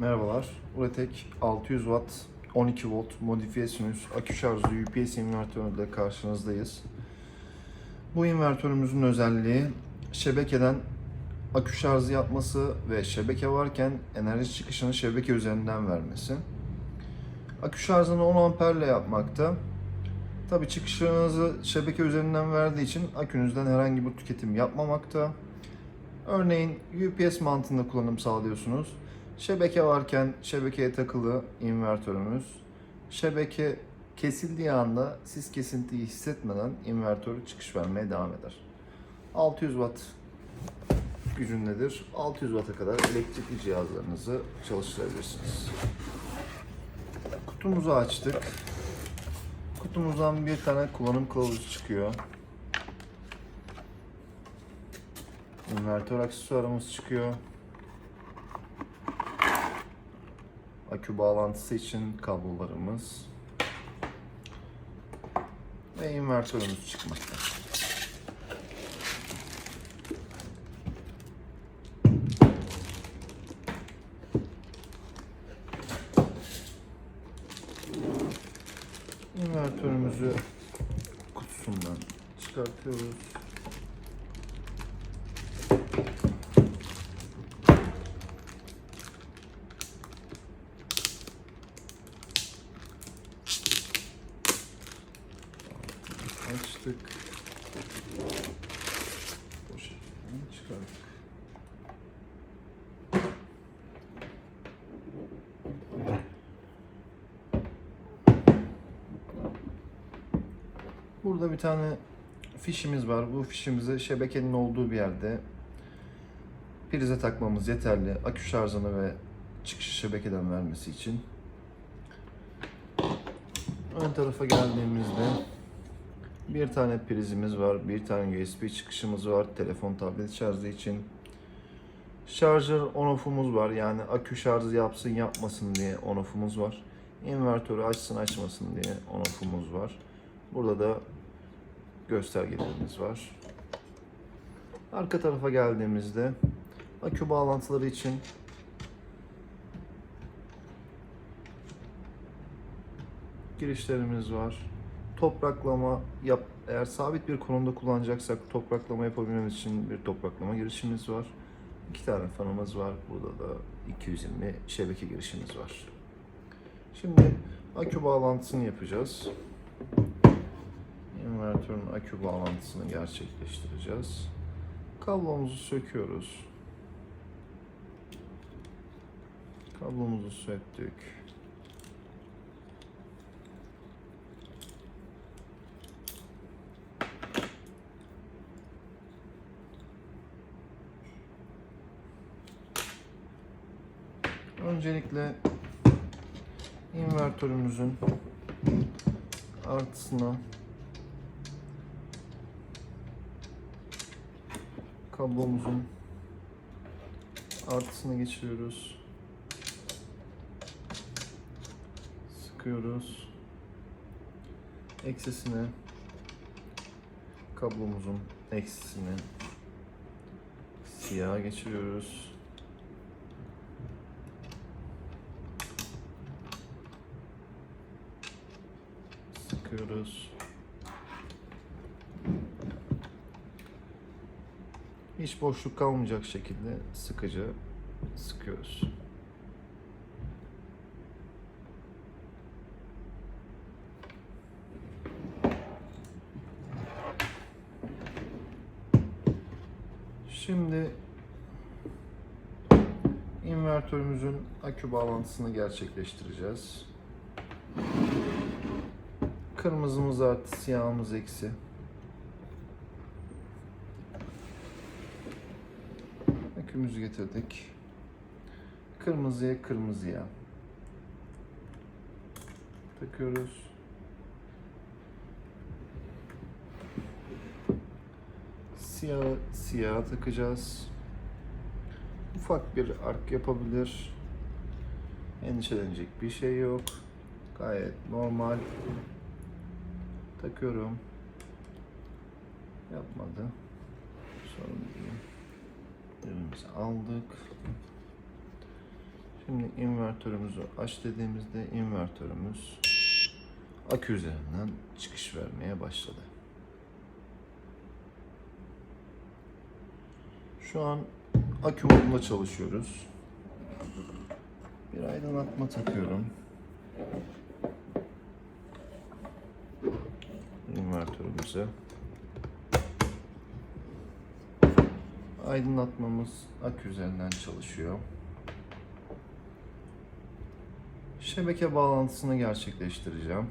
Merhabalar. Uretek 600 Watt 12 volt modifiye sinüs akü şarjlı UPS invertörüyle karşınızdayız. Bu invertörümüzün özelliği şebekeden akü şarjı yapması ve şebeke varken enerji çıkışını şebeke üzerinden vermesi. Akü şarjını 10 amperle yapmakta. Tabi çıkışınızı şebeke üzerinden verdiği için akünüzden herhangi bir tüketim yapmamakta. Örneğin UPS mantığında kullanım sağlıyorsunuz. Şebeke varken şebekeye takılı invertörümüz. Şebeke kesildiği anda siz kesintiyi hissetmeden invertör çıkış vermeye devam eder. 600 watt gücündedir. 600 watt'a kadar elektrikli cihazlarınızı çalıştırabilirsiniz. Kutumuzu açtık. Kutumuzdan bir tane kullanım kılavuzu çıkıyor. İnvertör aksesuarımız çıkıyor. Akü bağlantısı için kablolarımız ve invertörümüz çıkmakta. İnvertörümüzü kutusundan çıkartıyoruz. Açtık. Bu şekilde çıkardık. Burada bir tane fişimiz var. Bu fişimizi şebekenin olduğu bir yerde prize takmamız yeterli. Akü şarjını ve çıkışı şebekeden vermesi için. Ön tarafa geldiğimizde bir tane prizimiz var, bir tane USB çıkışımız var, telefon tablet şarjı için. Şarjör on-off'umuz var yani akü şarjı yapsın yapmasın diye on-off'umuz var. İnvertörü açsın açmasın diye on-off'umuz var. Burada da göstergelerimiz var. Arka tarafa geldiğimizde akü bağlantıları için girişlerimiz var. Topraklama yap eğer sabit bir konumda kullanacaksak topraklama yapabilmemiz için bir topraklama girişimiz var. İki tane fanımız var. Burada da 220 şebeke girişimiz var. Şimdi akü bağlantısını yapacağız. İnvertörün akü bağlantısını gerçekleştireceğiz. Kablomuzu söküyoruz. Kablomuzu söktük. Öncelikle invertörümüzün artısına kablomuzun artısını geçiriyoruz. Sıkıyoruz. Eksisine kablomuzun eksisini siyah geçiriyoruz. Sıkıyoruz. Hiç boşluk kalmayacak şekilde sıkıca sıkıyoruz. Şimdi invertörümüzün akü bağlantısını gerçekleştireceğiz. Kırmızımız artı, siyahımız eksi. Akümüzü getirdik. Kırmızıya kırmızıya. Takıyoruz. Siyah siyah takacağız. Ufak bir ark yapabilir. Endişelenecek bir şey yok. Gayet normal. Takıyorum. Yapmadı. Sorun değil. Ürünümüzü aldık. Şimdi invertörümüzü aç dediğimizde invertörümüz akü üzerinden çıkış vermeye başladı. Şu an akü modunda çalışıyoruz. Bir aydınlatma takıyorum. invertörümüze. Aydınlatmamız akü üzerinden çalışıyor. Şebeke bağlantısını gerçekleştireceğim.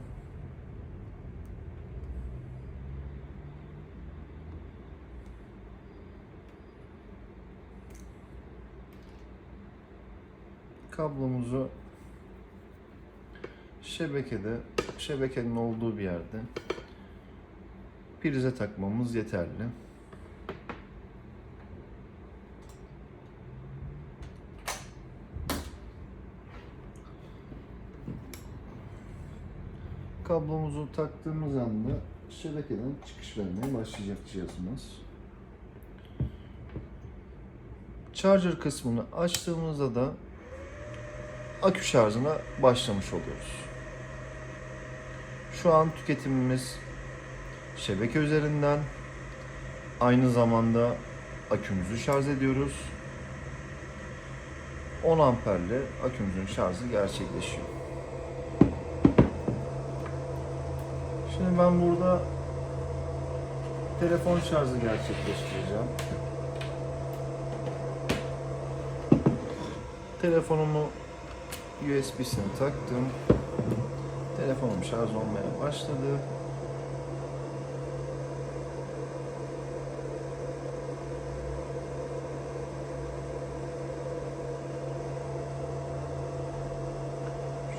Kablomuzu şebekede, şebekenin olduğu bir yerde prize takmamız yeterli. Kablomuzu taktığımız anda şebekeden çıkış vermeye başlayacak cihazımız. Charger kısmını açtığımızda da akü şarjına başlamış oluyoruz. Şu an tüketimimiz şebeke üzerinden aynı zamanda akümüzü şarj ediyoruz. 10 amperle akümüzün şarjı gerçekleşiyor. Şimdi ben burada telefon şarjı gerçekleştireceğim. Telefonumu USB'sini taktım. Telefonum şarj olmaya başladı.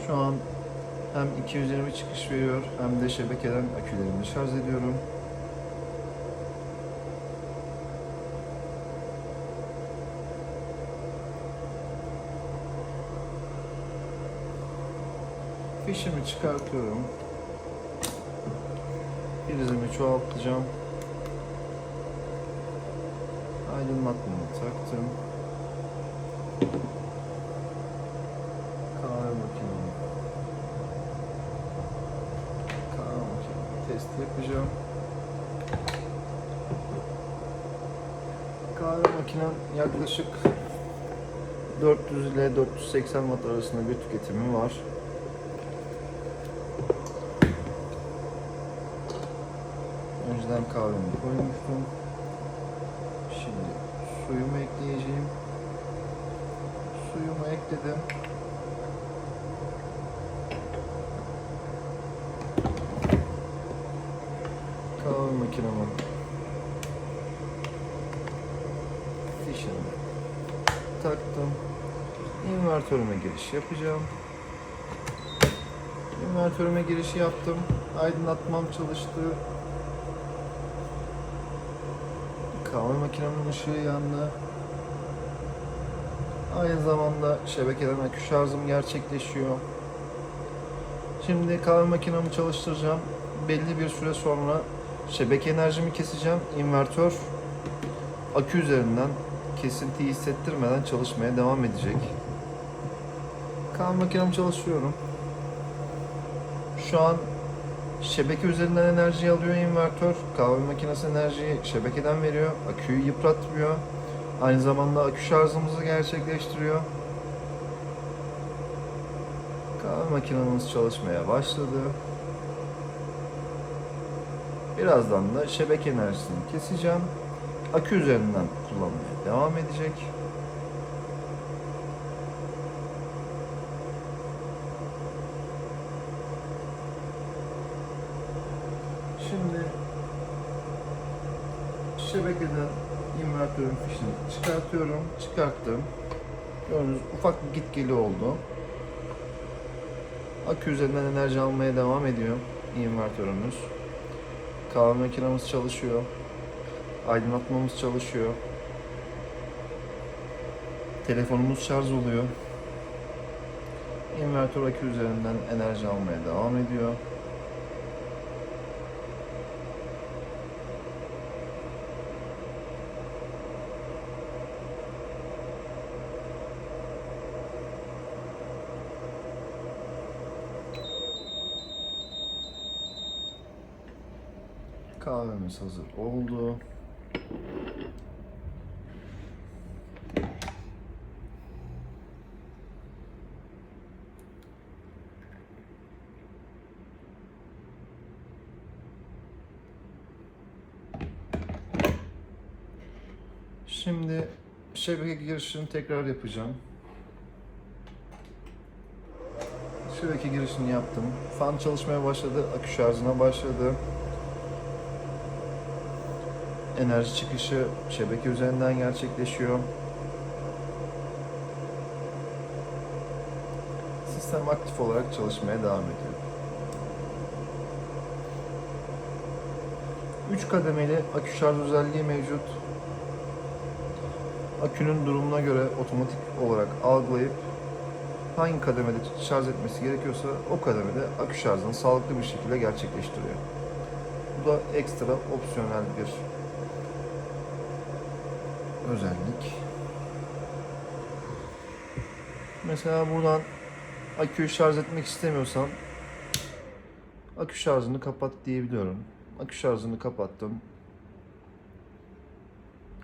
Şu an hem 220 çıkış veriyor hem de şebekeden akülerimi şarj ediyorum. Fişimi çıkartıyorum. Prizimi çoğaltacağım. Aydınlatmamı taktım. Kahve makinemi. Kahve makinemi test yapacağım. Kahve makinem yaklaşık 400 ile 480 watt arasında bir tüketimi var. Önceden kahvemi koymuştum. Şimdi suyumu ekleyeceğim. Suyumu ekledim. Kahve makinemin fişini taktım. İnvertörüme giriş yapacağım. İnvertörüme girişi yaptım. Aydınlatmam çalıştı. Kahve makinemin ışığı yandı. Aynı zamanda şebekeden akü şarjım gerçekleşiyor. Şimdi kahve makinemi çalıştıracağım. Belli bir süre sonra şebeke enerjimi keseceğim. İnvertör akü üzerinden kesinti hissettirmeden çalışmaya devam edecek. Kahve makinem çalışıyorum. Şu an şebeke üzerinden enerji alıyor invertör. Kahve makinesi enerjiyi şebekeden veriyor. Aküyü yıpratmıyor. Aynı zamanda akü şarjımızı gerçekleştiriyor. Kahve makinemiz çalışmaya başladı. Birazdan da şebeke enerjisini keseceğim. Akü üzerinden kullanmaya devam edecek. Şimdi şebekeden invertörün fişini çıkartıyorum. Çıkarttım. Gördüğünüz ufak bir git geli oldu. Akü üzerinden enerji almaya devam ediyor invertörümüz. Kahve makinemiz çalışıyor. Aydınlatmamız çalışıyor. Telefonumuz şarj oluyor. İnvertör akü üzerinden enerji almaya devam ediyor. Kahvemiz hazır oldu. Şimdi şebeke girişini tekrar yapacağım. Şebeke girişini yaptım. Fan çalışmaya başladı, akü şarjına başladı. Enerji çıkışı şebeke üzerinden gerçekleşiyor. Sistem aktif olarak çalışmaya devam ediyor. 3 kademeli akü şarj özelliği mevcut. Akünün durumuna göre otomatik olarak algılayıp hangi kademede şarj etmesi gerekiyorsa o kademede akü şarjını sağlıklı bir şekilde gerçekleştiriyor. Bu da ekstra opsiyonel bir özellik. Mesela buradan aküyü şarj etmek istemiyorsam akü şarjını kapat diyebiliyorum. Akü şarjını kapattım.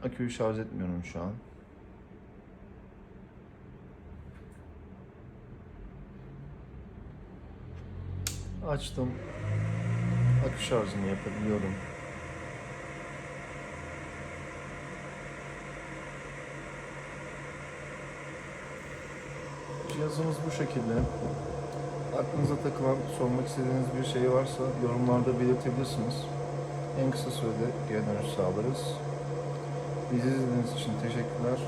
Aküyü şarj etmiyorum şu an. Açtım. Akü şarjını yapabiliyorum. Cihazımız bu şekilde. Aklınıza takılan, sormak istediğiniz bir şey varsa yorumlarda belirtebilirsiniz. En kısa sürede geri dönüş sağlarız. Bizi izlediğiniz için teşekkürler.